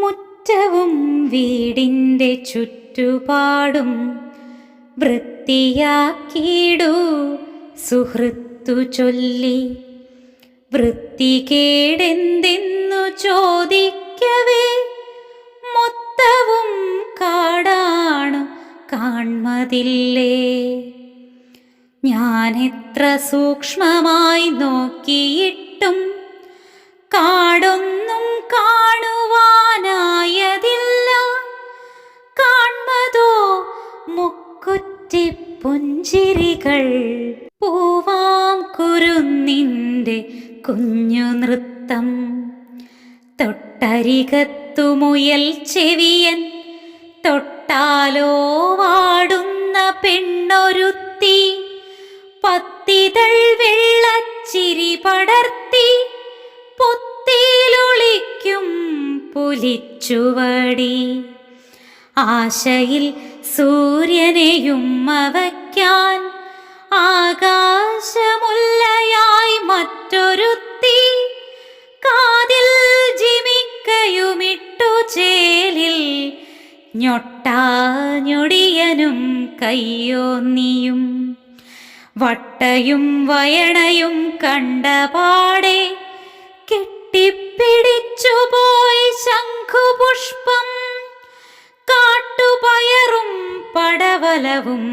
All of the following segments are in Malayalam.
മുറ്റവും വീടിന്റെ ചുറ്റുപാടും വൃത്തിയാക്കിയിടൂ സുഹൃത്തു ചൊല്ലി. വൃത്തി വൃത്തികേടെന്തെന്നു ചോദിക്കവേ മൊത്തവും കാടാണു കാൺമതില്ലേ. ഞാനെത്ര സൂക്ഷ്മമായി നോക്കിയിട്ടും മുക്കുറ്റി പൂവാങ്കുരുന്നിന്റെ പൂവാം കുരുന്നിന്റെ കുഞ്ഞു നൃത്തം തൊട്ടരികത്തുമുയൽ ചെവിയൻ തൊട്ടാലോ വാടുന്ന പെണ്ണൊരുത്തി. പത്തിതൾ വെള്ളച്ചിരി പടർത്തി പൊത്തിയിലൊളിക്കും പുലിച്ചുവടി. ആശയിൽ സൂര്യനെയും അവയ്ക്കാൻ ആകാശമുല്ലയായി മറ്റൊരുത്തി കാതിൽ ജിമിക്കയുമിട്ടു ചേലിൽ ഞൊട്ടാഞ്ഞൊടിയനും കയ്യോന്നിയും വട്ടയും വയണയും കണ്ടപാടെ കെട്ടിപ്പിടിച്ചുപോയി ശംഖുപുഷ്പം കാട്ടുപയറും പടവലവും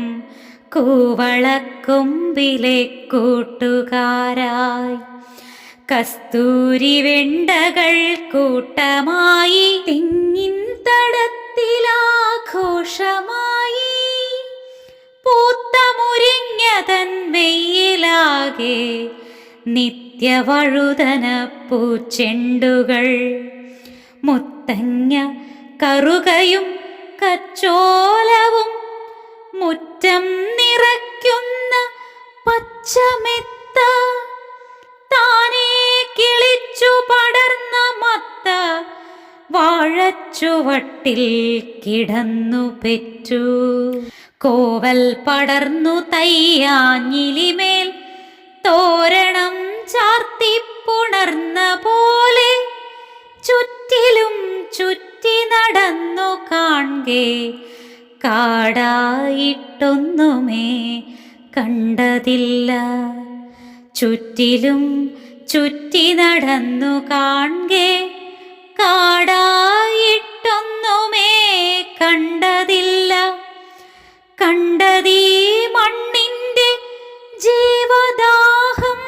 കൂവളക്കൊമ്പിലെ കൂട്ടുകാരായി. കസ്തൂരി വെണ്ടകൾ കൂട്ടമായി തെങ്ങിൻ തടത്തിലാഘോഷമായി പൂത്ത മുരിഞ്ഞതൻ മെയ്യിലാകെ നിത്യവഴുതന പൂച്ചെണ്ടുകൾ. മുത്തങ്ങ കറുകയും കച്ചോലവും മുറ്റം നിറയ്ക്കുന്ന പച്ചമെത്ത താനേ കിളിച്ചു പടർന്ന മത്ത വാഴച്ചുവട്ടിൽ കിടന്നു പെറ്റു. കോവൽ പടർന്നു തയ്യാഞ്ഞിലിമേൽ തോരണം ചാർത്തി പുണർന്ന പോലെ ചുറ്റിലും ചുറ്റി നടന്നു കാൺകെ കാടായിട്ടൊന്നുമേ കണ്ടതില്ല. ചുറ്റിലും ചുറ്റി നടന്നു കാൺകെ കാടായിട്ടൊന്നുമേ കണ്ടതില്ല. കണ്ടതീ മണ്ണിന്റെ ജീവദാഹം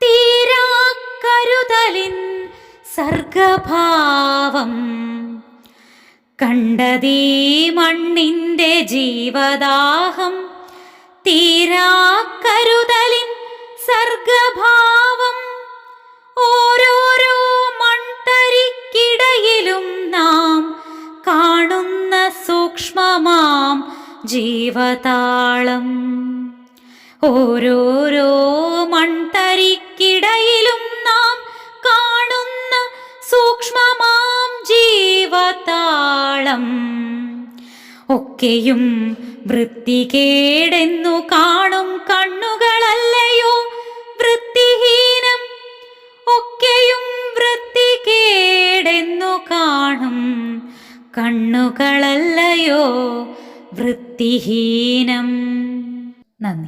തീരാ കരുതലിൻ സർഗഭാവം കണ്ടതീ മണ്ണിന്റെ ജീവദാഹം തീരാക്കരുതലിൻ സർഗഭാവം. ഓരോരോ മൺതരിക്കിടയിലും നാം കാണുന്ന സൂക്ഷ്മമാം ജീവതാളം. ഓരോരോ ജീവതാളം ഒക്കെയും വൃത്തികേടെന്നു കാണും കണ്ണുകളല്ലയോ? വൃത്തിഹീനം ഒക്കെയും വൃത്തികേടെന്നു കാണും കണ്ണുകളല്ലയോ? വൃത്തിഹീനം. നന്ദി.